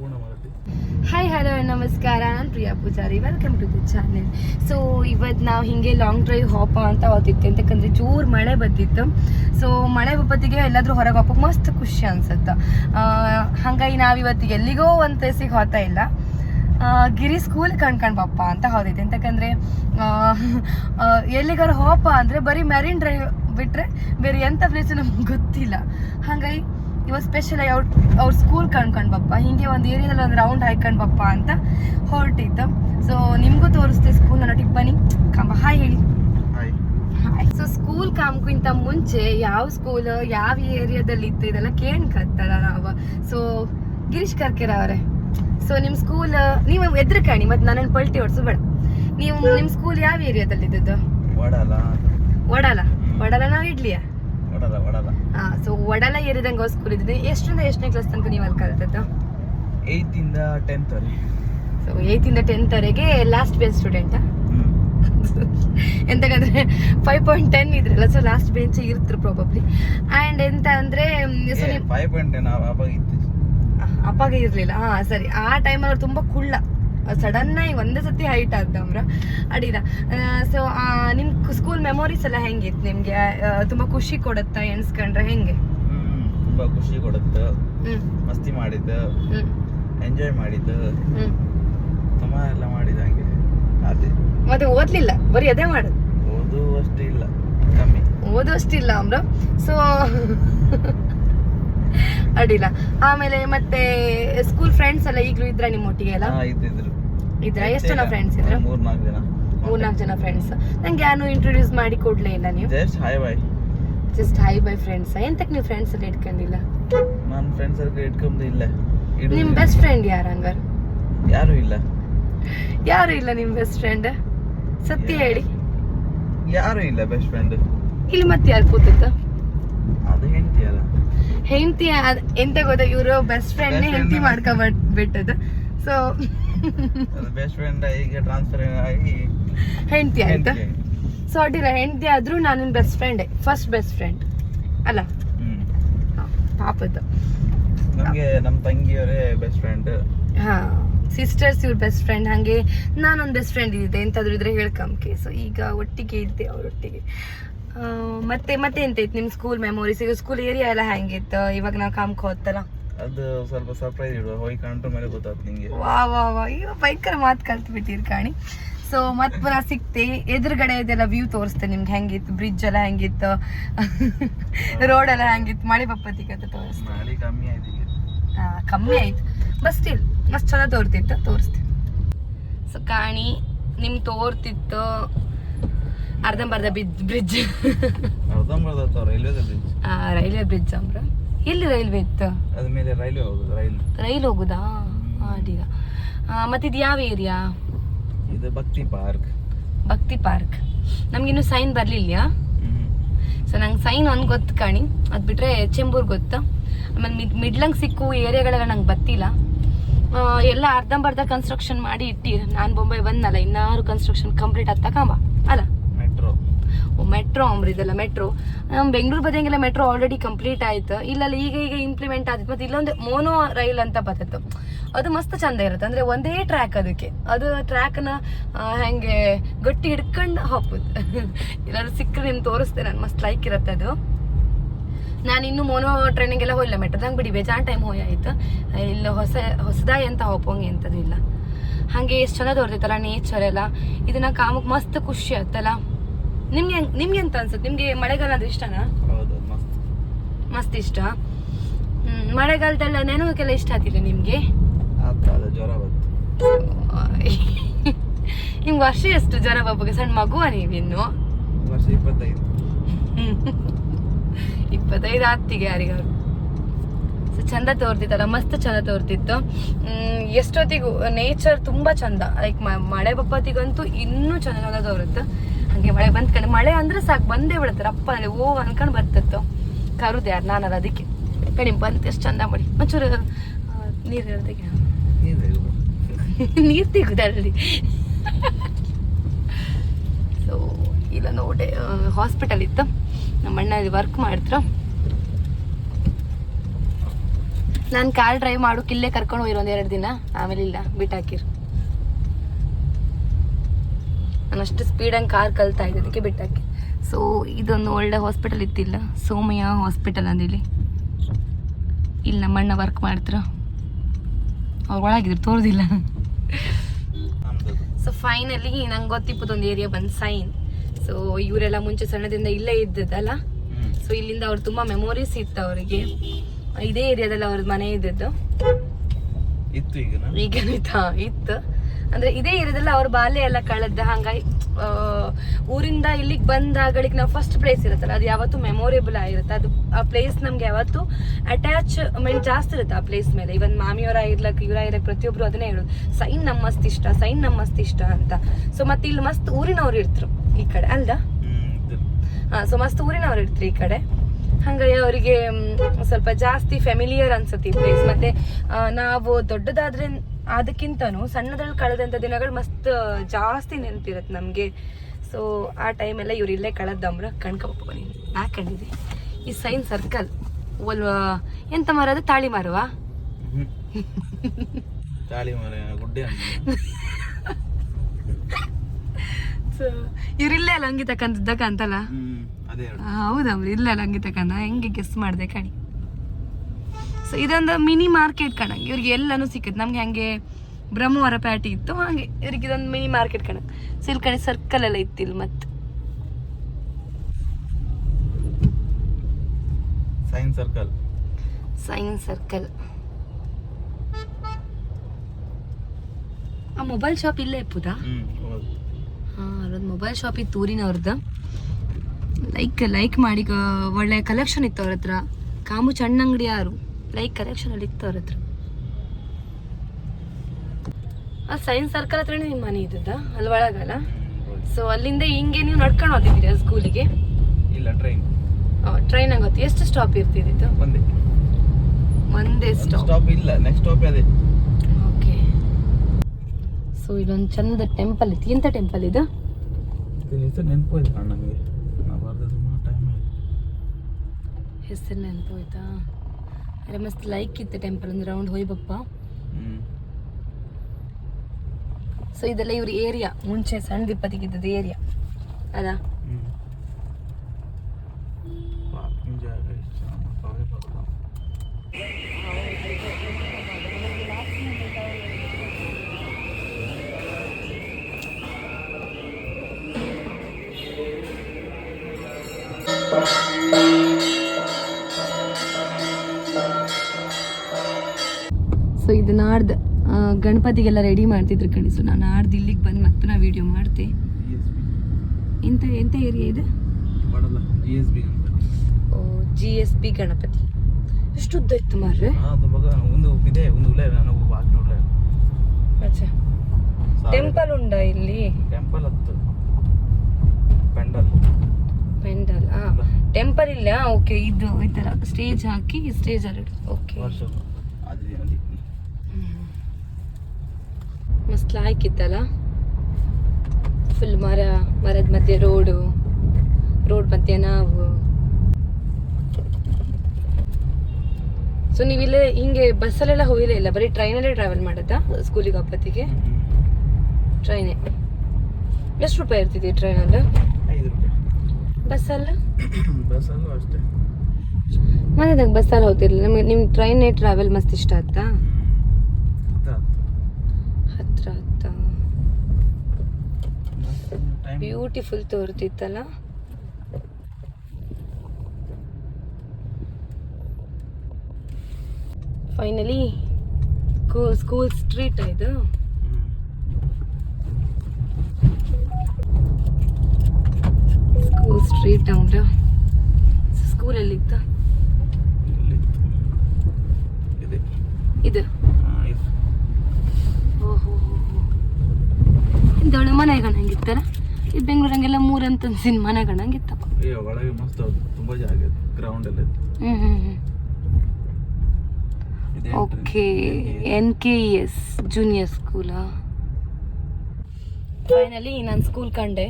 Hi hello ನಮಸ್ಕಾರ. ನಾನು Priya Poojari. Welcome to the channel so ಇವತ್ತು ನಾವು ಹಿಂಗೆ ಲಾಂಗ್ ಡ್ರೈವ್ ಹೋಪ ಅಂತ ಹೋಗ್ತಿತ್ತು ಅಂತಕ್ಕಂದ್ರೆ ಜೋರು ಮಳೆ ಬಂದಿತ್ತು. ಸೊ ಮಳೆ ಬಪ್ಪತ್ತಿಗೆ ಎಲ್ಲಾದ್ರೂ ಹೊರಗೆ ಹೋಗಕ್ಕೆ ಮಸ್ತ್ ಖುಷಿ ಅನ್ಸುತ್ತೆ. ಹಾಗಾಗಿ ನಾವು ಇವತ್ತು ಎಲ್ಲಿಗೋ ಒಂದು ಪ್ಲೇಸಿಗೆ ಹೋಗ್ತಾ ಇಲ್ಲ. ಗಿರಿ ಸ್ಕೂಲ್ ಕಣ್ಕಂಡ್ ಬಪ್ಪ ಅಂತ ಹೋದೈತೆ ಅಂತಕಂದ್ರೆ ಎಲ್ಲಿಗಾರ ಹೋಪ ಅಂದ್ರೆ ಬರೀ ಮೆರಿನ್ ಡ್ರೈವ್ ಬಿಟ್ರೆ ಬೇರೆ ಎಂಥ ಪ್ಲೇಸ್ ನಮ್ಗೆ ಗೊತ್ತಿಲ್ಲ. ಹಾಗಾಗಿ ಇವತ್ತು ಸ್ಪೆಷಲ್ ಅವ್ರ ಅವ್ರ ಸ್ಕೂಲ್ ಕಣ್ಕೊಂಡ್ ಬಪ್ಪ ಹಿಂಗೆ ಒಂದು ಏರಿಯಾದಲ್ಲಿ ಒಂದು ರೌಂಡ್ ಹಾಕೊಂಡು ಬಪ್ಪ ಅಂತ ಹೊರಟಿತ್ತು ಸೊ ನಿಮಗೂ ತೋರಿಸ್ತೆ ಸ್ಕೂಲ್ ನನ್ನ ಬನ್ನಿ. ಕಂಬ ಹಾಯ್ ಹೇಳಿ. ಸೊ ಸ್ಕೂಲ್ ಕಾಮ್ಕಿಂತ ಮುಂಚೆ ಯಾವ ಸ್ಕೂಲ್ ಯಾವ ಏರಿಯಾದಲ್ಲಿ ಇತ್ತು ಇದೆಲ್ಲ ಕೇಳ್ಕತ್ತಲ್ಲ ನಾವು. ಸೊ ಗಿರೀಶ್ ಕರ್ಕೆರ ಅವರೇ. ಸೊ ನಿಮ್ಮ ಸ್ಕೂಲ್ ನೀವು ಎದ್ರು ಕಾಣಿ ಮತ್ತೆ ನನ್ನನ್ನು ಪಲ್ಟಿ ಹೊಡ್ಸು ಬೇಡ. ನೀವು ನಿಮ್ಮ ಸ್ಕೂಲ್ ಯಾವ ಏರಿಯಾದಲ್ಲಿ ಇದ್ದದ್ದು? ವಡಾಲ. ವಡಾಲ. ನಾವು ಇಡ್ಲಿಯಾ? ವಡಲ ವಡಲ. ಸೊ ವಡಲ ಏರಿದಂಗೆ ಸ್ಕೂಲ್ ಇದ್ದಿದ್ದು. ಎಷ್ಟರಿಂದ ಎಷ್ಟನೇ ಕ್ಲಾಸ್ ತನಕ ನೀವು ಅಲ್ಲಿ ಕಲಿತದ್ದು? ಏಯ್ತಿಂದ ಇಂದ ಟೆಂತ್ ವರೆಗೆ. ಸೊ ಏಯ್ತಿಂದ ಟೆಂತ್ವರೆಗೆ ಲಾಸ್ಟ್ ಬೆಂಚ್ ಸ್ಟೂಡೆಂಟ್ ಹ್ಮ್. ಎಂತಕಂದ್ರೆ ಫೈವ್ ಪಾಯಿಂಟ್ ಟೆನ್ ಇದ್ರಲ್ಲ ಸೊ ಲಾಸ್ಟ್ ಬೆಂಚ್ ಇರ್ತಾರೆ ಪ್ರಾಬಬ್ಲಿ ಆ್ಯಂಡ್ ಎಂತ ಅಂದರೆ ಸೊ ಫೈವ್ ಪಾಯಿಂಟ್ ಟೆನ್ ಅವಾಗ ಇತ್ತು. ಅಪ್ಪಾಗ ಇರಲಿಲ್ಲ. ಹಾಂ ಸರಿ. ಆ ಟೈಮಲ್ಲಿ ಅವ್ರು ತುಂಬಾ ಕುಳ್ಳ. ಸಡನ್ ಆಗಿ ಒಂದೇ ಸತಿ ಹೈಟ್ ಆದ್ದವ್ರ ಅಡಿದ. ಸೊ ನಿಮ್ ಸ್ಕೂಲ್ ಮೆಮೊರೀಸ್ ಎಲ್ಲ ಹೆಂಗಿತ್ತು ನಿಮ್ಗೆ? ತುಂಬಾ ಖುಷಿ ಕೊಡುತ್ತಾ ಎನ್ಸ್ಕೊಂಡ್ರೆ ಹೆಂಗೆ? ತುಂಬಾ ಖುಷಿ ಕೊಡುತ್ತೆ. ಮಸ್ತಿ ಮಾಡಿದ್ದು. ಎಂಜಾಯ್ ಮಾಡಿದ್ದು. ತುಂಬಾ ಎಲ್ಲ ಮಾಡಿದ ಹಂಗೆ. ಅದೇ. ಮತ್ತೆ ಓದ್ಲಿಲ್ಲ? ಬರೀ ಅದೇ ಮಾಡುದು? ಓದು ಅಷ್ಟು ಇಲ್ಲ. ಕಮ್ಮಿ. ಓದುವಷ್ಟಿಲ್ಲ ಅಮ್ರ ಸೊ ಅಡಿಲ್ಲ ಆಮೇಲೆ ಮತ್ತೆ ಸ್ಕೂಲ್ ಫ್ರೆಂಡ್ಸ್ ಎಲ್ಲ ಈಗಲೂ ಇದ್ರ ನಿಮ್ಮ ಒಟ್ಟಿಗೆ ಎಲ್ಲ ಇದ್ದಿದ್ರು. ಇದ್ರ ಎಷ್ಟು ಜನ ಫ್ರೆಂಡ್ಸ್ ಇದ್ರ. ಮೂರ್ ನಾಲ್ಕು ಜನ ಮೂರ್ನಾಲ್ಕು ಜನ ಫ್ರೆಂಡ್ಸ್ ನಂಗೆ ಯಾರು ಇಂಟ್ರೊಡ್ಯೂಸ್ ಮಾಡಿ ಕೊಡ್ಲೇ ಇಲ್ಲ ನೀವು. Just hi bye just hi bye friends ಎಂತಕ್ಕೆ ನೀವು ಫ್ರೆಂಡ್ಸ್ ಅಲ್ಲಿ ಇಟ್ಕೊಂಡಿಲ್ಲ? ನನ್ನ ಫ್ರೆಂಡ್ಸ್ ಸರ್ಕಲ್ ಇಟ್ಕೊಂಡು ಇಲ್ಲ. ನಿಮ್ಮ ಬೆಸ್ಟ್ ಫ್ರೆಂಡ್ ಯಾರು ಹಂಗಾರ? ಯಾರು ಇಲ್ಲ. ಯಾರು ಇಲ್ಲ ನಿಮ್ಮ ಬೆಸ್ಟ್ ಫ್ರೆಂಡ್ ಸತ್ಯ ಹೇಳಿ. ಯಾರು ಇಲ್ಲ ಬೆಸ್ಟ್ ಫ್ರೆಂಡ್ ಇಲ್ಲಿ ಮತ್ತೆ ಯಾರು ಕೂತಿತ್ತ ಅದು ಹೆಂಡತಿ ಅಲ್ಲ. ಹೆಂಡತಿ ಎಂತ ಗೊತ್ತಾ ಇವರು ಬೆಸ್ಟ್ ಫ್ರೆಂಡ್ ಹೆಂಡತಿ ನ- ಬಿಟ್ಟದ ಸೊ ಬೆಸ್ಟ್ ಫ್ರೆಂಡ್ ಈಗ ಟ್ರಾನ್ಸ್ಫರ್ ಆಗಿ ಹೆಂಡತಿ ಆಯ್ತಾ. ಸೊ ಅಡ್ಡಿಲ್ಲ ಹೆಂಡತಿ ಆದ್ರೂ ನಾನು ನಿನ್ನ best friend first best friend ಅಲ್ಲ? ಪಾಪದ್ದು ನಮ್ಗೆ ನಮ್ ತಂಗಿಯವರೇ ಬೆಸ್ಟ್ ಫ್ರೆಂಡ್ ಹಾ ಸಿಸ್ಟರ್ಸ್ ಇವ್ರ ಬೆಸ್ಟ್ ಫ್ರೆಂಡ್ ಹಾಗೆ ನಾನೊಂದು ಬೆಸ್ಟ್ ಫ್ರೆಂಡ್ ಇದ್ದಿದ್ದೆ ಎಂತಾದ್ರೂ ಇದ್ರೆ ಹೇಳ್ಕಂಕೆ ಸೊ ಈಗ ಒಟ್ಟಿಗೆ ಇದ್ದೆ ಅವರೊಟ್ಟಿಗೆ ಮತ್ತೆ ಮತ್ತೆ ಎಂತ ನಿಮ್ಮ ನಿಮ್ ಸ್ಕೂಲ್ ಮೆಮೊರೀಸ್ ಈಗ ಸ್ಕೂಲ್ ಏರಿಯಾ ಎಲ್ಲ ಹ್ಯಾಂಗಿತ್ತು ಇವಾಗ ನಾವು ಕಾಮ್ಕ ಹೋತ್ತಲ್ಲ? ಅದು ಸ್ವಲ್ಪ ಸರ್ಪ್ರೈಸ್ ಇಡುವ. ಹೋಗಿ ಕಂಡ್ರ ಮೇಲೆ ಗೊತ್ತಾಯ್ತು ನಿಂಗೆ. ವಾ ವಾ ವಾ. ಈಗ ಭಯಂಕರ ಮಾತು ಕಲ್ತು ಬಿಟ್ಟಿರ್ ಕಾಣಿ. ಸೊ ಮತ್ ಪುನಃ ಸಿಕ್ತೆ. ಎದುರುಗಡೆ ಇದೆಲ್ಲ ವ್ಯೂ ತೋರಿಸ್ತೆ ನಿಮ್ಗೆ. ಹೆಂಗಿತ್ತು? ಬ್ರಿಡ್ಜ್ ಎಲ್ಲ ಹೆಂಗಿತ್ತು? ರೋಡ್ ಎಲ್ಲ ಹೆಂಗಿತ್ತು? ಮಳೆ ಬಪ್ಪತ್ತಿಗೆ ಅಂತ ತೋರಿಸ್ತೆ. ಮಳೆ ಕಮ್ಮಿ ಆಯ್ತು ಹಾಂ ಕಮ್ಮಿ ಆಯ್ತು. ಬಸ್ ಸ್ಟಿಲ್ ಮಸ್ತ್ ಚಲೋ ತೋರ್ತಿತ್ತು. ತೋರಿಸ್ತೀನಿ ಸೊ ಕಾಣಿ ನಿಮ್ ತೋರ್ತಿತ್ತು ಅರ್ಧಂಬರ್ಧ ಬ್ರಿಡ್ಜ್ ಅರ್ಧಂಬರ್ಧ ರೈಲ್ವೆ ಬ್ರಿಡ್ಜ್ ರೈಲ್ವೆ ಬ್ರಿಡ್ಜ್ ಅಂಬ್ರ. ಎಲ್ಲಿ ರೈಲ್ವೆ ಇತ್ತು? ಅದ ಮೇಲೆ ರೈಲ್ವೆ ಹೋಗುದು ರೈಲ್. ರೈಲ್ ಹೋಗುದಾ? ಅಡಿಗ ಮತ್ತೆ ಇದು ಯಾವ ಏರಿಯಾ ಇದು ಭಕ್ತಿ ಪಾರ್ಕ್. ಭಕ್ತಿ ಪಾರ್ಕ್. ನಮ್ಗಿನ್ನು ಸೈನ್ ಬರ್ಲಿಲ್ಲ ಸೊ ನಂಗೆ ಸೈನ್ ಒಂದು ಗೊತ್ತು ಕಾಣಿ. ಅದು ಬಿಟ್ರೆ ಚೆಂಬೂರ್ ಗೊತ್ತು? ಆಮೇಲೆ ಮಿಡ್ ಮಿಡ್ಲಂಗ್ ಸಿಕ್ಕು ಏರಿಯಾಗಳೆಲ್ಲ ನಂಗೆ ಬತ್ತಿಲ್ಲ ಎಲ್ಲ ಅರ್ಧಂಬರ್ಧ ಕನ್ಸ್ಟ್ರಕ್ಷನ್ ಮಾಡಿ ಇಟ್ಟಿರ್. ನಾನು ಬೊಂಬೈ ಬಂದಲ್ಲ ಇನ್ನಾರು ಕನ್ಸ್ಟ್ರಕ್ಷನ್ ಕಂಪ್ಲೀಟ್ ಆಗ್ತಾ ತಗೊಂಬ ಅಲ್ಲ? ಮೆಟ್ರೋ ಅಂಬ್ರಿ ಮೆಟ್ರೋ ನಮ್ಮ ಬೆಂಗಳೂರು ಬದಿಯಂಗೆಲ್ಲ ಮೆಟ್ರೋ ಆಲ್ರೆಡಿ ಕಂಪ್ಲೀಟ್ ಆಯ್ತು. ಇಲ್ಲಲ್ಲ ಈಗ ಈಗ ಇಂಪ್ಲಿಮೆಂಟ್ ಆದಿತ್ತು ಮತ್ತೆ ಇಲ್ಲೊಂದು ಮೋನೋ ರೈಲ್ ಅಂತ ಬರ್ತತ್ತು ಅದು ಮಸ್ತ್ ಚಂದ ಇರುತ್ತೆ. ಅಂದ್ರೆ ಒಂದೇ ಟ್ರ್ಯಾಕ್ ಅದಕ್ಕೆ. ಅದು ಟ್ರ್ಯಾಕ್ನ ಹಾಗೆ ಗಟ್ಟಿ ಹಿಡ್ಕೊಂಡು ಹಾಕುದು ಎಲ್ಲರೂ ಸಿಕ್ಕರೆ ನಿಮ್ಗೆ ತೋರಿಸ್ತೇನೆ ನಾನು ಮಸ್ತ್ ಲೈಕ್ ಇರುತ್ತೆ ಅದು. ನಾನು ಇನ್ನು ಮೋನೋ ಟ್ರೈನಿಂಗೆಲ್ಲ ಹೋಗಿಲ್ಲ ಮೆಟ್ರೋದಂಗೆ ಬಿಡಿ ಬೇಜಾನ್ ಟೈಮ್ ಹೋಯ್ ಆಯ್ತು. ಇಲ್ಲ ಹೊಸ ಹೊಸದಾಗಿ ಅಂತ ಹೋಪೋಂಗೆ ಎಂಥದ್ದು ಇಲ್ಲ ಹಾಗೆ ಎಷ್ಟು ಚಂದ ತೋರ್ತೈತಲ್ಲ ನೇಚರ್ ಎಲ್ಲ. ಇದನ್ನ ಕಾಮಕ್ಕೆ ಮಸ್ತ್ ಖುಷಿ ಆಯ್ತಲ್ಲ ನಿಮ್ಗೆ ನಿಮ್ಗೆ ಎಂತ ಅನ್ಸುತ್ತೆ? ನಿಮ್ಗೆ ಮಳೆಗಾಲ ಅಂದ್ರೆ ಇಷ್ಟನಾ? ಹೌದು ಮಸ್ತ್. ಮಸ್ತ್ ಇಷ್ಟ? ಹ್ಮ್ ಮಳೆಗಾಲದಲ್ಲ ನೆನವಕ್ಕೆಲ್ಲ ಇಷ್ಟ ಆತಿದೆ ನಿಮ್ಗೆ? ಜ್ವರ ಬಂತು. ನಿಮ್ಗೆ ವರ್ಷ ಎಷ್ಟು ಜ್ವರ ಬಾಬುಗೆ ಸಣ್ಣ ಮಗುವ ನೀವಿನ್ನು ವರ್ಷ ಇಪ್ಪತ್ತೈದು. ಇಪ್ಪತ್ತೈದು ಆತ್ತಿಗೆ ಯಾರಿಗಾರು ಸೊ ಚಂದ ತೋರ್ತಿತ್ತಲ್ಲ ಮಸ್ತ್ ಚಂದ ತೋರ್ತಿತ್ತು. ಎಷ್ಟೊತ್ತಿಗೂ ನೇಚರ್ ತುಂಬಾ ಚಂದ. ಲೈಕ್ ಮಳೆ ಬಪ್ಪತ್ತಿಗಂತೂ ಇನ್ನೂ ಚಂದ ಚಂದ ತೋರುತ್ತೆ. ಹಂಗೆ ಮಳೆ ಬಂದ್ ಕಡೆ ಮಳೆ ಅಂದ್ರೆ ಸಾಕು ಬಂದೇ ಬಿಡುತ್ತೆ ಅಪ್ಪ ನನಗೆ ಓ ಅನ್ಕೊಂಡು ಬರ್ತಿತ್ತು. ಕರುದು ಯಾರು ನಾನು ಅದಕ್ಕೆ. ಕಣಿ ಬಂತು ಎಷ್ಟು ಚಂದ ಮಾಡಿ. ಒಂಚೂರು ನೀರು ಇರೋದಕ್ಕೆ ನೀರು ತೆಗುದಲ್ಲಿ ಸೊ ಇಲ್ಲ ನೋಡಿ ಹಾಸ್ಪಿಟಲ್ ಇತ್ತು. ನಮ್ಮ ಅಣ್ಣ ವರ್ಕ್ ಮಾಡಿದ್ರು. ನಾನು ಕಾರ್ ಡ್ರೈವ್ ಮಾಡೋಕೆ ಇಲ್ಲೇ ಕರ್ಕೊಂಡು ಹೋಗಿರೋ ಒಂದ್ ಎರಡು ದಿನ. ಆಮೇಲೆ ಇಲ್ಲ ಬಿಟ್ಟಾಕಿರ್ ನಾನು ಅಷ್ಟು ಸ್ಪೀಡಾಗಿ ಕಾರ್ ಕಲ್ತಾ ಇದ್ದೆ ಅದಕ್ಕೆ ಬಿಟ್ಟಾಕಿ ಸೊ ಇದೊಂದು ಒಳ್ಳೆ ಹಾಸ್ಪಿಟಲ್ ಇತ್ತಿಲ್ಲ. ಸೋಮಯ್ಯ ಹಾಸ್ಪಿಟಲ್ ಅಂದಿಲ್ಲಿ. ಇಲ್ಲಿ ನಮ್ಮಣ್ಣ ವರ್ಕ್ ಮಾಡ್ತಾರ. ಅವ್ರು ಒಳಗಿದ್ರು ತೋರ್ದಿಲ್ಲ. ಸೊ ಫೈನಲಿ ನಂಗೆ ಗೊತ್ತಿಪ್ಪದೊಂದು ಏರಿಯಾ ಬಂದು ಸೈನ್ ಸೊ ಇವರೆಲ್ಲ ಮುಂಚೆ ಸಣ್ಣದಿಂದ ಇಲ್ಲೇ ಇದ್ದದ್ದಲ್ಲ? ಸೊ ಇಲ್ಲಿಂದ ಅವ್ರು ತುಂಬ ಮೆಮೊರೀಸ್ ಇತ್ತು ಅವರಿಗೆ. ಇದೇ ಏರಿಯಾದಲ್ಲಿ ಅವ್ರದ್ದು ಮನೆ ಇದ್ದದ್ದು. ಇತ್ತು ಈಗ ಇತ್ತು. ಅಂದ್ರೆ ಇದೇ ಇರೋದಿಲ್ಲ ಅವ್ರ ಬಾಲ್ಯ ಎಲ್ಲ ಕಳೆದ ಹಂಗಾಗಿ ಊರಿಂದ ಇಲ್ಲಿಗೆ ಬಂದಾಗಳಿಗೆ ನಾವು ಫಸ್ಟ್ ಪ್ಲೇಸ್ ಇರುತ್ತಲ್ಲ ಅದು ಯಾವತ್ತು ಮೆಮೊರೇಬಲ್ ಆಗಿರುತ್ತೆ. ಅದು ಆ ಪ್ಲೇಸ್ ನಮ್ಗೆ ಯಾವತ್ತು ಅಟ್ಯಾಚ್ಮೆಂಟ್ ಜಾಸ್ತಿ ಇರುತ್ತೆ ಆ ಪ್ಲೇಸ್ ಮೇಲೆ. ಇವನ್ ಮಾಮಿಯವರ ಇರ್ಲಕ್ ಇವರ ಇರಕ್ ಪ್ರತಿಯೊಬ್ರು ಅದನ್ನೇ ಹೇಳೋದು. ಸೈನ್ ನಮ್ಮ ಮಸ್ತ್ ಇಷ್ಟ ಸೈನ್ ನಮ್ಮ ಮಸ್ತ್ ಇಷ್ಟ ಅಂತ. ಸೊ ಮತ್ತೆ ಇಲ್ಲಿ ಮಸ್ತ್ ಊರಿನವ್ರು ಇರ್ತರು ಈ ಕಡೆ ಅಲ್ದ? ಹಾ ಸೊ ಮಸ್ತ್ ಊರಿನವ್ರು ಇರ್ತರು ಈ ಕಡೆ. ಹಂಗಾಗಿ ಅವರಿಗೆ ಸ್ವಲ್ಪ ಜಾಸ್ತಿ ಫೆಮಿಲಿಯರ್ ಅನ್ಸುತ್ತೆ ಈ ಪ್ಲೇಸ್ ಮತ್ತೆ ನಾವು ದೊಡ್ಡದಾದ್ರೆ ಅದಕ್ಕಿಂತನೂ ಸಣ್ಣದ್ರಲ್ಲಿ ಕಳೆದಂಥ ದಿನಗಳು ಮಸ್ತ್ ಜಾಸ್ತಿ ನೆನಪಿರುತ್ತೆ ನಮಗೆ. ಸೊ ಆ ಟೈಮೆಲ್ಲ ಇವ್ರು ಇಲ್ಲೇ ಕಳೆದಮ್ರ ಕಣ್ಕೊಪ್ಪ ನೀನು ನಾ ಕಂಡಿದ್ದೆ ಈ ಸೈನ್ ಸರ್ಕಲ್ ಒಲ್ವ ಎಂತ ಮರ ಅದು? ತಾಳಿ ಮರವಾ? ತಾಳಿ ಚಾಳಿ ಮರ ಗುಡ್ಡೆ ಹಣ್ಣು. ಸೊ ಇವ್ರಿಲ್ಲೇ ಅಲ್ಲ ಹಂಗೆ ತಕ್ಕಂತದ್ದಕ್ಕ ಅಂತಲ್ಲ? ಹ್ಮ್ ಅದೇ ಅಲ್ಲ ಅಂಗಿ ಇಲ್ಲ ಹೆಂಗೆ ಗೆಸ್ ಮಾಡಿದೆ ಕಣಿ. ಸೊ ಇದೊಂದು ಮಿನಿ ಮಾರ್ಕೆಟ್ ಕಣಂಗೆ. ಇವ್ರಿಗೆ ಎಲ್ಲಾನು ಸಿಕ್ಕಿದ್. ನಮ್ಗೆ ಹಂಗೆ ಬ್ರಹ್ಮವರ ಪ್ಯಾಟಿ ಇತ್ತು ಹಾಗೆ ಇವ್ರಿಗೆ ಇದೊಂದು ಮಿನಿ ಮಾರ್ಕೆಟ್ ಕಣ ಸೊ ಇಲ್ಲಿ ಕಡೆ ಸರ್ಕಲ್ ಎಲ್ಲ ಇತ್ತು ಇಲ್ಲಿ ಮತ್ತೆ. ಸೈನ್ಸ್ ಸರ್ಕಲ್ ಸೈನ್ ಸರ್ಕಲ್ ಆ ಮೊಬೈಲ್ ಶಾಪ್ ಇಲ್ಲೇ ಇಪ್ಪುದಾ? ಹಾಂ ಅಲ್ಲೊಂದು ಮೊಬೈಲ್ ಶಾಪ್ ಇತ್ತು ಊರಿನವ್ರದ್ದು ಲೈಕ್ ಲೈಕ್ ಮಾಡಿ ಒಳ್ಳೆ ಕಲೆಕ್ಷನ್ ಇತ್ತು ಅವ್ರ ಹತ್ರ. ಕಾಮು ಚಣ್ಣ ಅಂಗಡಿ ಯಾರು? ಲೈಕ್ ಕಲೆಕ್ಷನ್ ಅಲ್ಲಿ ಇತ್ತು ಅವ್ರ ಹತ್ರ. ಆ ಸೈನ್ಸ್ ಸರ್ಕಲ್ ಹತ್ರನೇ ನಿಮ್ಮ ಮನೆ ಇದ್ದದ ಅಲ್ಲಿ ಒಳಗಲ್ಲ. ಸೊ ಅಲ್ಲಿಂದ ಹಿಂಗೆ ನೀವು ನಡ್ಕೊಂಡು ಹೋಗ್ತಿದ್ದೀರಾ ಸ್ಕೂಲಿಗೆ ಇಲ್ಲ ಟ್ರೈನ್ ಟ್ರೈನ್ ಆಗುತ್ತೆ ಎಷ್ಟು ಸ್ಟಾಪ್ ಇರ್ತಿದ್ದಿತ್ತು ಒಂದೇ. ಒಂದೇ ಸ್ಟಾಪ್ ಸ್ಟಾಪ್ ಇಲ್ಲ ನೆಕ್ಸ್ಟ್ ಸ್ಟಾಪ್ ಅದೇ. ಓಕೆ ಸೊ ಇಲ್ಲೊಂದು ಚಂದ ಟೆಂಪಲ್ ಇತ್ತು. ಎಂತ ಟೆಂಪಲ್ ಇದು? ಹೆಸರು ನೆನಪು ಕಣ್ಣ ನನಗೆ ಹೆಸರು ನೆನಪು ಆಯ್ತಾ? ಅರೆ ಮಸ್ತ್ ಲೈಕ್ ಇತ್ತು ಟೆಂಪಲ್ ಒಂದು ರೌಂಡ್ ಹೋಯ್ ಬಪ್ಪ ಸೊ ಇದೆಲ್ಲ ಇವ್ರ ಏರಿಯಾ ಮುಂಚೆ ಸಣ್ಣ ದಿಪ್ಪತ್ತಿಗಿದ್ದದ ಏರಿಯಾ ಅದಾ? ನಾಡ್ದು ಗಣಪತಿಗೆಲ್ಲ ರೆಡಿ ಮಾಡ್ತಿದ್ರು ಕಣಿಸು ನಾನು ನಾಡ್ದು ಇಲ್ಲಿಗೆ ಬಂದು ಮತ್ತೆ ನಾ ವಿಡಿಯೋ ಮಾಡ್ತೆ. ಎಂತ ಎಂತ ಏರಿಯಾ ಇದೆ? ಓ ಜಿ ಎಸ್ ಬಿ ಗಣಪತಿ. ಎಷ್ಟು ಉದ್ದ ಇತ್ತು ಮಾರ್ರೆ? ಒಂದು ಇದೆ ಒಂದು ನಾನು ಅಚ್ಚಾ. ಟೆಂಪಲ್ ಉಂಡ ಇಲ್ಲಿ? ಟೆಂಪಲ್ ಹತ್ತು. ಪೆಂಡಲ್ ಪೆಂಡಲ್ ಆ. ಟೆಂಪಲ್ ಇಲ್ಲ? ಓಕೆ ಇದು ಈ ಥರ ಸ್ಟೇಜ್ ಹಾಕಿ ಸ್ಟೇಜ್ ಅಲ್ಲಿ ಓಕೆ ವರ್ಷ ಲಾಯ್ಕ್ ಇತ್ತಲ್ಲ ಮಸ್ತ್ ಫುಲ್ ಮರ ಮರದ ಮಧ್ಯೆ ರೋಡು ರೋಡ್ ಮಧ್ಯೆ ನಾವು. ಸೊ ನೀವಿಲ್ಲೇ ಹಿಂಗೆ ಬಸ್ಸಲ್ಲೆಲ್ಲ ಹೋಗಿಲ್ಲ ಇಲ್ಲ? ಬರೀ ಟ್ರೈನಲ್ಲೇ ಟ್ರಾವೆಲ್ ಮಾಡುತ್ತಾ? ಸ್ಕೂಲಿಗೆ ಹಬ್ಬತ್ತಿಗೆ ಟ್ರೈನೇ ಎಷ್ಟು ರೂಪಾಯಿ ಇರ್ತಿದೆ ಟ್ರೈನಲ್ಲಿ ಬಸ್ಸಲ್ಲ ಅಷ್ಟೇ. ನಂಗೆ ಬಸ್ಸಲ್ಲಿ ಹೋಗ್ತಿರ್ಲಿಲ್ಲ. ನಿಮ್ಗೆ ನಿಮ್ಗೆ ಟ್ರೈನೇ ಟ್ರಾವೆಲ್ ಮಸ್ತ್ ಇಷ್ಟ ಆಯ್ತಾ ಹತ್ರ ಹತ್ರ ಹತ್ತ ಹತ್ತು ಟೈಮ್ ಬ್ಯೂಟಿಫುಲ್ ತೋರ್ತಿತ್ತಲ್ಲ. ಫೈನಲಿ ಸ್ಕೂಲ್ ಸ್ಟ್ರೀಟ್ ಇದು. ಸ್ಕೂಲ್ ಸ್ಟ್ರೀಟ್ ಅವ್ರ ಸ್ಕೂಲ್ ಎಲ್ಲಿತ್ತ ಇದೆ ಇದು ಹಾಂ ಇದು ಓಹೋ ಇದೊಳ್ಳೆ ಮನೆ ಕಣಂಗಿತ್ತಲ್ಲ ಇದು ಬೆಂಗಳೂರಂಗೆಲ್ಲ ಮೂರಂತ ಸಿನಿಮಾನೇ ಮನೆ ಕಣಂಗಿತ್ತಪ್ಪ ಒಳಗೆ ಮಸ್ತ್ ತುಂಬಾ ತುಂಬ ಜಾಗ ಇದೆ ಗ್ರೌಂಡ್ ಅಲ್ಲಿ ಹ್ಮ್ ಹ್ಮ್ ಹ್ಮ್. Okay N K S junior ಸ್ಕೂಲಾ finally ನಾನು ಸ್ಕೂಲ್ ಕಂಡೆ.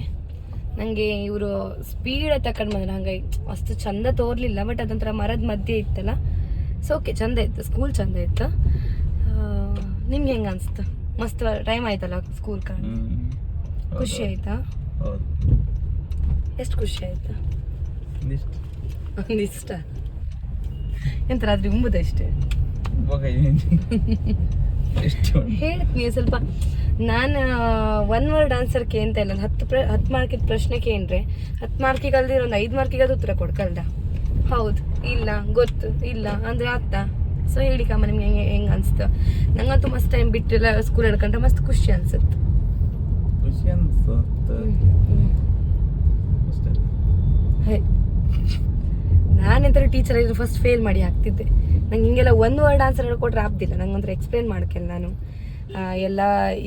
ನನಗೆ ಇವರು ಸ್ಪೀಡ್ ತಕೊಂಡು ಬಂದ್ರೆ. ಹಂಗೆ ಅಷ್ಟು ಚಂದ ತೋರ್ಲಿಲ್ಲ ಬಟ್ ಅದೊಂಥರ ಮರದ ಮಧ್ಯೆ ಇತ್ತಲ್ಲ. ಸೊ ಓಕೆ ಚಂದ ಇತ್ತು. ಸ್ಕೂಲ್ ಚಂದ ಇತ್ತು. ನಿಮ್ಗೆ ಹೆಂಗೆ ಅನಿಸ್ತು? ಮಸ್ತ್ ಟೈಮ್ ಆಯ್ತಲ್ಲ ಸ್ಕೂಲ್ ಕಂಡು. ಖುಷಿ ಆಯ್ತಾ? ಎಷ್ಟು ಖುಷಿ ಆಯ್ತಾ? ಒಂದಿಷ್ಟು. ಎಂತ ರಾತ್ರಿ ಉಂಬುದಷ್ಟೇ ಹೇಳ್ತೀನಿ ಸ್ವಲ್ಪ ನಾನು ಒನ್ ವರ್ಡ್ ಆನ್ಸರ್ ಕೇಂತ ಇಲ್ಲ. ಒಂದು ಹತ್ತು ಪ್ರ ಹತ್ತು ಮಾರ್ಕಿದ ಪ್ರಶ್ನೆ ಕೇಂದ್ರೆ ಹತ್ತು ಮಾರ್ಕಿಗೆ ಅಲ್ದಿರ ಒಂದು ಐದು ಮಾರ್ಕಿಗೆ ಅದು ಉತ್ತರ ಕೊಡ್ಕಲ್ದ ಹೌದು. ಇಲ್ಲ ಗೊತ್ತು. ಇಲ್ಲ ಅಂದ್ರೆ ಅತ್ತ ಸೊ ಹೇಳಿ ಕಮ್ಮ ನಿಮ್ಗೆ ಹೆಂಗೆ ಹೆಂಗೆ ಅನ್ಸ್ತು? ನಂಗಂತೂ ಮಸ್ತ್ ಟೈಮ್ ಬಿಟ್ಟಿಲ್ಲ ಸ್ಕೂಲ್ ಹಿಡ್ಕೊಂಡ್ರೆ ಮಸ್ತ್ ಖುಷಿ ಅನ್ಸುತ್ತೆ. ಖುಷಿ ಅನ್ಸುತ್ತೆ. ಹೇ. ನಾನೆಂತರ ಟೀಚರ್ ಇದ್ರೆ ಫಸ್ಟ್ ಫೇಲ್ ಮಾಡಿ ಹಾಕ್ತಿದ್ದೆ. ನಂಗೆ ಹಿಂಗೆಲ್ಲ ಒಂದು ವರ್ಡ್ ಆನ್ಸರ್ ಹೇಳ್ಕೊಟ್ರೆ ಆಗ್ತಿಲ್ಲ ನಂಗೆ ಎಕ್ಸ್ಪ್ಲೇನ್ ಮಾಡ್ಕೆಲ್ಲ ನಾನು. ಎಲ್ಲ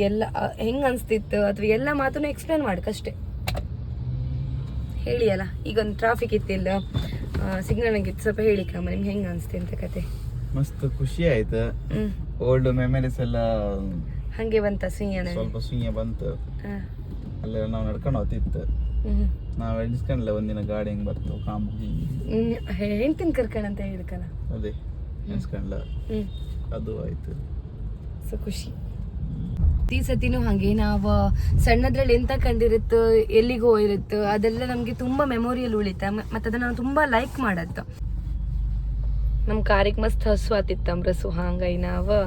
ಎಲ್ಲ ಹೆಂಗೆ ಅನಿಸ್ತಿತ್ತು ಅಥವಾ ಎಲ್ಲ ಮಾತನ್ನು ಎಕ್ಸ್ಪ್ಲೇನ್ ಮಾಡಕ್ಕಷ್ಟೇ ಹೇಳಿ ಅಲ್ಲ ಈಗ ಒಂದು ಟ್ರಾಫಿಕ್ ಇತ್ತಿಲ್ಲ ಸಿಗ್ನಲ್ ಇತ್ತು. ಸ್ವಲ್ಪ ಹೇಳಿ ಕಮ್ಮ ನಿಮ್ಗೆ ಹೆಂಗೆ ಅನಿಸ್ತಿ ಅಂತ ಕತೆ. ಮಸ್ತ್ ಖುಷಿ ಆಯ್ತು. ಓಲ್ಡ್ ಮೆಮರೀಸ್ ಎಲ್ಲ ಹಾಗೆ ಬಂತ ಸಿಂಗಣ ಸ್ವಲ್ಪ ಸುಯ್ಯ ಬಂತು. ಅಲ್ಲೆಲ್ಲ ನಾವು ನಡ್ಕೊಂಡು ಹೋಗ್ತಿತ್ತು. ಹ್ಞೂ ನಾವು ಎಣಿಸ್ಕೊಂಡ್ಲ ಒಂದಿನ ಗಾಡಿ ಹೆಂಗ್ ಬರ್ತು ಕಾಮ್ ಹೆಂಡ್ತಿನ ಕರ್ಕಣಂತ ಹೇಳ್ಕಲ್ಲ ಅದೇ ಎಣಿಸ್ಕೊಂಡ್ಲ ಅದು ಆಯ್ತು. ಸೊ ಖುಷಿ. ಈ ಸತಿನೂ ಹಾಗೆ ನಾವು ಸಣ್ಣದ್ರಲ್ಲಿ ಎಂತ ಕಂಡಿರುತ್ತೋ ಎಲ್ಲಿಗೆ ಹೋಗಿರುತ್ತೋ ಅದೆಲ್ಲ ನಮಗೆ ತುಂಬ ಮೆಮೊರಿಯಲ್ ಉಳಿತ. ಮತ್ತೆ ಅದನ್ನ ನಾವು ತುಂಬಾ ಲೈಕ್ ಮಾಡತ್ತ. ನಮ್ಮ ಕಾರಿಗೆ ಮಸ್ತ್ ಹಸು ಆತಿತ್ತು ಅಂಬ್ರಸು ಹಾಂಗೈ ನಾವು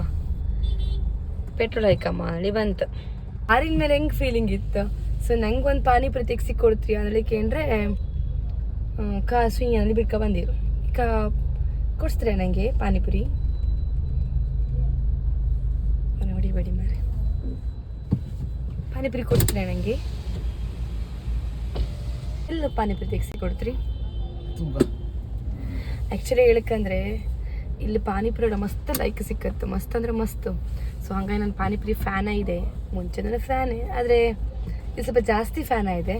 ಪೆಟ್ರೋಲ್ ಹಾಕಮ್ಮ ಅಲ್ಲಿ ಬಂತು. ಕಾರಿನ ಮೇಲೆ ಹೆಂಗ್ ಫೀಲಿಂಗ್ ಇತ್ತು? ಸೊ ನಂಗೆ ಒಂದು ಪಾನಿಪುರಿ ತೆಗ್ಸಿ ಕೊಡ್ತೀರಿ ಅದಕ್ಕೆ ಕೇಂದ್ರೆ ಕಾ ಅಲ್ಲಿ ಬಿಡ್ಕ ಬಂದಿರು. ಈಗ ಕೊಡಿಸ್ತೀರಾ ನನಗೆ ಪಾನಿಪುರಿ ಹೊಡಿಬೇಡಿ ಮಾರೆ ಪಾನಿಪುರಿ ಕೊಡ್ತೀರಾ ನನಗೆ ಎಲ್ಲ ಪಾನಿಪುರಿ ತೆಗ್ಸಿ ಕೊಡ್ತೀರಿ ಆ್ಯಕ್ಚುಲಿ ಹೇಳಕ್ಕಂದ್ರೆ ಇಲ್ಲಿ ಪಾನಿಪುರಿ ಮಸ್ತ್ ಲೈಕ್ ಸಿಕ್ಕತ್ತು ಮಸ್ತ್ ಅಂದ್ರೆ ಮಸ್ತ್. ಸೊ ಹಂಗಾಗಿ ನಾನು ಪಾನಿಪುರಿ ಫ್ಯಾನ ಇದೆ. ಮುಂಚೆ ನನ್ನ ಫ್ಯಾನೇ ಆದರೆ ಇದು ಸ್ವಲ್ಪ ಜಾಸ್ತಿ ಫ್ಯಾನ್ ಆಗಿದೆ.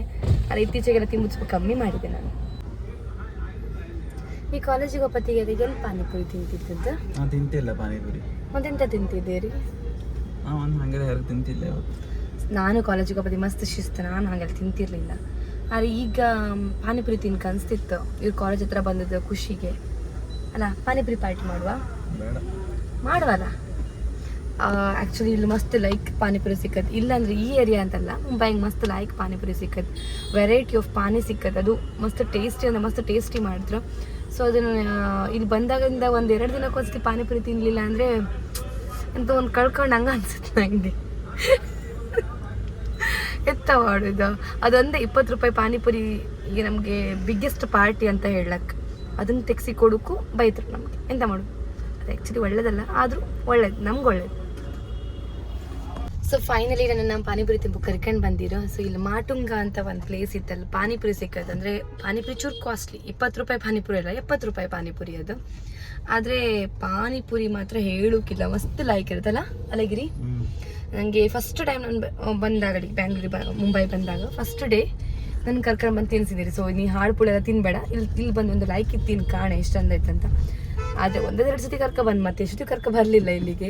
ಆದರೆ ಇತ್ತೀಚೆಗೆಲ್ಲ ತಿಂದು ಸ್ವಲ್ಪ ಕಮ್ಮಿ ಮಾಡಿದೆ ನಾನು. ಈ ಕಾಲೇಜಿಗೆ ಒಪ್ಪತ್ತಿಗೆ ಅದಕ್ಕೆ ಎಲ್ಲಿ ಪಾನಿಪುರಿ ತಿಂತಿದ್ದದ್ದು? ನಾನು ತಿಂತಿಲ್ಲ ಪಾನಿಪುರಿ. ಮತ್ತೆಂತ ತಿಂತಿದ್ದೀರಿ? ನಾನು ಒಂದು ಹಂಗೆ ಹೊರಗೆ ತಿಂತಿಲ್ಲ ನಾನು ಕಾಲೇಜಿಗೆ ಒಪ್ಪತ್ತಿ ಮಸ್ತ್ ಶಿಸ್ತು ನಾನು ಹಾಗೆಲ್ಲ ತಿಂತಿರಲಿಲ್ಲ. ಆದರೆ ಈಗ ಪಾನಿಪುರಿ ತಿನ್ಕ ಅನಿಸ್ತಿತ್ತು ಇವ್ರು ಕಾಲೇಜ್ ಹತ್ರ ಬಂದದ್ದು ಖುಷಿಗೆ. ಅಲ್ಲ ಪಾನಿಪುರಿ ಪಾರ್ಟಿ ಮಾಡುವ? ಬೇಡ. ಮಾಡುವಲ್ಲ? ಆ್ಯಕ್ಚುಲಿ ಇಲ್ಲಿ ಮಸ್ತ್ ಲೈಕ್ ಪಾನಿಪುರಿ ಸಿಕ್ಕತ್ತೆ ಇಲ್ಲಾಂದ್ರೆ ಈ ಏರಿಯಾ ಅಂತಲ್ಲ ಮುಂಬೈಗೆ ಮಸ್ತ್ ಲೈಕ್ ಪಾನಿಪುರಿ ಸಿಕ್ಕತ್ತೆ ವೆರೈಟಿ ಆಫ್ ಪಾನಿ ಸಿಕ್ಕತ್ತೆ ಅದು ಮಸ್ತ್ ಟೇಸ್ಟಿ ಅಂದ್ರೆ ಮಸ್ತ್ ಟೇಸ್ಟಿ ಮಾಡಿದ್ರು. ಸೊ ಅದನ್ನು ಇಲ್ಲಿ ಬಂದಾಗಿಂದ ಒಂದು ಎರಡು ದಿನಕ್ಕೊಂದ್ಸತಿ ಪಾನಿಪುರಿ ತಿನ್ನಲಿಲ್ಲ ಅಂದರೆ ಅಂತ ಒಂದು ಕಳ್ಕೊಂಡು ಹಂಗೆ ಅನ್ಸುತ್ತೆ ನನಗೆ ಎತ್ತ ಮಾಡೋದು ಅದೊಂದೇ ಇಪ್ಪತ್ತು ರೂಪಾಯಿ ಪಾನಿಪುರಿ ಈಗ ನಮಗೆ ಬಿಗ್ಗೆಸ್ಟ್ ಪಾರ್ಟಿ ಅಂತ ಹೇಳಕ್ಕೆ ಅದನ್ನು ತೆಗ್ಸಿ ಕೊಡೋಕ್ಕೂ ಬೈತರು ನಮಗೆ. ಎಂತ ಮಾಡೋದು? ಅದು ಆ್ಯಕ್ಚುಲಿ ಒಳ್ಳೇದಲ್ಲ, ಆದರೂ ಒಳ್ಳೇದು, ನಮ್ಗೆ ಒಳ್ಳೇದು. ಸೊ ಫೈನಲಿ ನಾನು ನಮ್ಮ ಪಾನಿಪುರಿ ತಿಂಪು ಕರ್ಕೊಂಡು ಬಂದಿರೋ. ಸೊ ಇಲ್ಲಿ ಮಾಟುಂಗ ಅಂತ ಒಂದು ಪ್ಲೇಸ್ ಇತ್ತಲ್ಲ, ಪಾನಿಪುರಿ ಸಿಕ್ಕದು ಅಂದರೆ ಪಾನಿಪುರಿ ಚೂರು ಕಾಸ್ಟ್ಲಿ ಇಪ್ಪತ್ತು ರೂಪಾಯಿ ಪಾನಿಪುರಿ ಅಲ್ಲ, ಎಪ್ಪತ್ತು ರೂಪಾಯಿ ಪಾನಿಪುರಿ ಅದು. ಆದರೆ ಪಾನಿಪುರಿ ಮಾತ್ರ ಹೇಳೋಕ್ಕಿಲ್ಲ ಮಸ್ತ್ ಲೈಕ್ ಇರುತ್ತಲ್ಲ ಅಲಗಿರಿ? ನನಗೆ ಫಸ್ಟ್ ಟೈಮ್ ನಾನು ಬಂದಾಗ ಬ್ಯಾಂಗ್ಳೂರಿಗೆ ಬ ಮುಂಬೈ ಬಂದಾಗ ಫಸ್ಟ್ ಡೇ ನನ್ನ ಕರ್ಕೊಂಡು ಬಂದು ತಿನ್ಸಿದ್ದೀರಿ ಸೊ ನೀ ಹಾಳು ಪುಳಿ ಎಲ್ಲ ತಿನ್ಬೇಡ. ಇಲ್ಲಿ ಇಲ್ಲಿ ಬಂದು ಒಂದು ಲೈಕ್ ಇತ್ತು ತಿನ್, ಕಾಣೆ, ಎಷ್ಟು ಅಂತ ಆದರೆ ಒಂದೆರಡು ಸತಿ ಕರ್ಕೊ ಬಂದು ಮತ್ತೆ ಎಷ್ಟು ಕರ್ಕೊ ಬರಲಿಲ್ಲ ಇಲ್ಲಿಗೆ.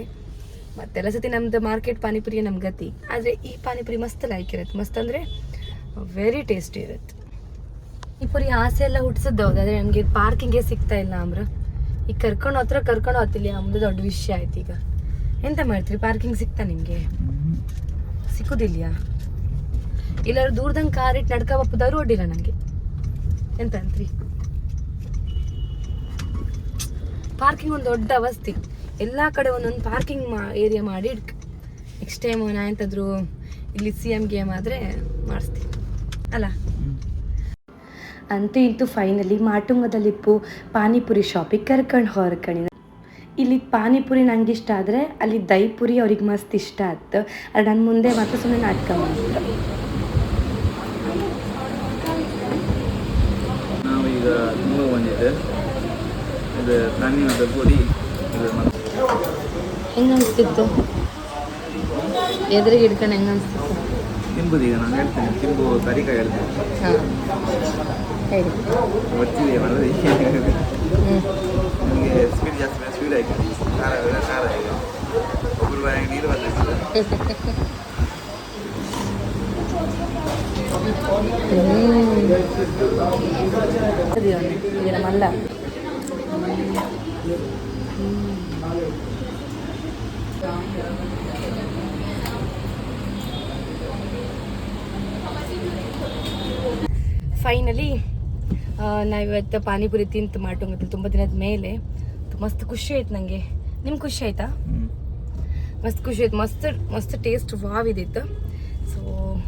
ಮತ್ತೆಲ್ಲ ಸತಿ ನಮ್ದು ಮಾರ್ಕೆಟ್ ಪಾನಿಪುರಿ ನಮ್ಮ ಗತಿ. ಆದರೆ ಈ ಪಾನಿಪುರಿ ಮಸ್ತ್ ಲೈಕ್ ಇರುತ್ತೆ. ಮಸ್ತ್ ಅಂದ್ರೆ ವೆರಿ ಟೇಸ್ಟಿ ಇರುತ್ತೆ. ಈ ಪುರಿ ಆಸೆ ಎಲ್ಲ ಹುಟ್ಟಿಸಿದ್ದು ಹೌದು. ಆದರೆ ನನಗೆ ಪಾರ್ಕಿಂಗೇ ಸಿಗ್ತಾ ಇಲ್ಲ ಅಮ್ರ ಈಗ ಕರ್ಕೊಂಡು ಹತ್ರ ಕರ್ಕೊಂಡು ಹೋಗ್ತಿಲ್ಲ ಅಮ್ದು ದೊಡ್ಡ ವಿಷಯ ಆಯ್ತು ಈಗ. ಎಂತ ಮಾಡ್ತೀರಿ? ಪಾರ್ಕಿಂಗ್ ಸಿಗ್ತಾ ನಿಮಗೆ? ಸಿಕ್ಕುದಿಲ್ಲ ದೂರದಂಗ್ ದೂರದಂಗೆ ಕಾರ್ ಇಟ್ಟು ನಡ್ಕ ಬಪ್ಪದವ್ರು ಒಡ್ಡಿಲ್ಲ ನನಗೆ ಎಂತ ಅಂತ್ರಿ ಪಾರ್ಕಿಂಗ್ ಒಂದು ದೊಡ್ಡ ಅವಸ್ಥೆ. ಎಲ್ಲ ಕಡೆ ಒಂದೊಂದು ಪಾರ್ಕಿಂಗ್ ಮಾ ಏರಿಯಾ ಮಾಡಿ ಇಡ್ಕ. ನೆಕ್ಸ್ಟ್ ಟೈಮ್ ನಾ ಎಂತಾದರೂ ಇಲ್ಲಿ ಸಿ ಎಂ ಗೇಮ್ ಆದರೆ ಮಾಡಿಸ್ತೀನಿ. ಅಲ್ಲ. ಅಂತೂ ಇಂತೂ ಫೈನಲಿ ಮಾಟುಂಗದಲ್ಲಿಪ್ಪು ಪಾನಿಪುರಿ ಶಾಪಿಗೆ ಕರ್ಕೊಂಡು ಹೊರಕಣಿ ಇಲ್ಲಿ ಪಾನಿಪುರಿ ನಂಗೆ ಇಷ್ಟ ಆದರೆ ಅಲ್ಲಿ ದೈಪುರಿ ಅವ್ರಿಗೆ ಮಸ್ತ್ ಇಷ್ಟ ಆಯ್ತು ಅದು ನನ್ನ ಮುಂದೆ ಮತ್ತೆ ಸುಮ್ಮನೆ ನಾಟಕ ಮಾಡಿದ್ರು ನಾವೀಗ ತುಂಬ ಬಂದಿದ್ದೆ. ಮತ್ತೆ ಹೆಂಗೆ ಅನಿಸ್ತಿತ್ತು ಎದುರಿಗೆ ಹಿಡ್ಕೊಂಡು ಹೆಂಗೆ ಅನಿಸ್ತಿತ್ತು ತಿಂಬುದು ಈಗ ನಾನು ಹೇಳ್ತೇನೆ ತಿಂಬು ತರಿಕಾಯಿ ಹೇಳ್ತೇನೆ ಹಾಂ ಹೇಳಿ ಗೊತ್ತಿದೆ ಬರೋದು ಹ್ಞೂ ನನಗೆ ಸ್ವೀಟ್ ಜಾಸ್ತಿ ಬೇಡ ಸ್ವೀಟ್ ಆಯ್ತು ಖಾರ ಬೇಡ ಖಾರ ಆಯ್ತು ಒಬ್ಬರು ಬಾಯಿಗೆ ನೀರು ಬರ್ತದೆ ಸರಿ ಅವನೇ ಫೈನಲಿ ನಾವಿವತ್ತು ಪಾನಿಪುರಿ ತಿಂತು ಮಾಡ್ಕೊಂಡ್ ತುಂಬ ದಿನದ ಮೇಲೆ. ಮಸ್ತ್ ಖುಷಿ ಆಯ್ತು ನನಗೆ ನಿಮ್ಗೆ ಖುಷಿ ಆಯ್ತಾ? ಮಸ್ತ್ ಖುಷಿ ಆಯ್ತು. ಮಸ್ತ್ ಮಸ್ತ್ ಟೇಸ್ಟ್ ವಾವ್ ಇದಿತ್ತು. ಸೊ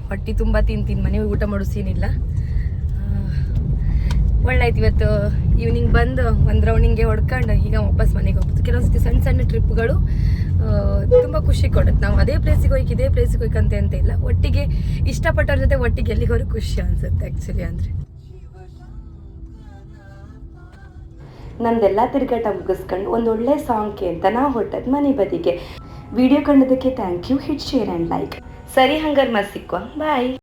ಹೊಟ್ಟೆ ತುಂಬ ತಿಂತೀನಿ ಮನೆ ಊಟ ಮಾಡೋ ಸೀನ್ ಇಲ್ಲ ಒಳ್ಳೆ ಆಯ್ತು ಇವತ್ತು ಈವ್ನಿಂಗ್ ಬಂದು ಒಂದು ರೌಂಡಿಂಗೆ ಹೊಡ್ಕೊಂಡು ಈಗ ವಾಪಸ್ ಮನೆಗೆ ಹೋಗ್ಬೋದು. ಕೆಲವೊಂದು ಸತಿ ಸಣ್ಣ ಸಣ್ಣ ಟ್ರಿಪ್ಗಳು ತುಂಬ ಖುಷಿ ಕೊಡುತ್ತೆ. ನಾವು ಅದೇ ಪ್ಲೇಸಿಗೆ ಹೋಗಿ ಇದೇ ಪ್ಲೇಸಿಗೆ ಹೋಯ್ಕಂತೆ ಅಂತ ಇಲ್ಲ. ಒಟ್ಟಿಗೆ ಇಷ್ಟಪಟ್ಟವ್ರ ಜೊತೆ ಒಟ್ಟಿಗೆ ಎಲ್ಲಿಗೆ ಹೋದ್ರೆ ಖುಷಿ ಅನ್ಸುತ್ತೆ ಆ್ಯಕ್ಚುಲಿ ಅಂದರೆ. ನಂದೆಲ್ಲ ತಿರುಗಾಟ ಮುಗಿಸ್ಕೊಂಡು ಒಂದು ಒಳ್ಳೆ ಸಾಂಗ್ಗೆ ಅಂತ ನಾವು ಹೊಟ್ಟದ್ ಮನೆ ಬದಿಗೆ. Video ಕಂಡದಕ್ಕೆ thank you hit share and like ಸರಿ ಹಂಗಾರೆ ಮತ್ತೆ ಸಿಕ್ಕುವ ಬಾಯ್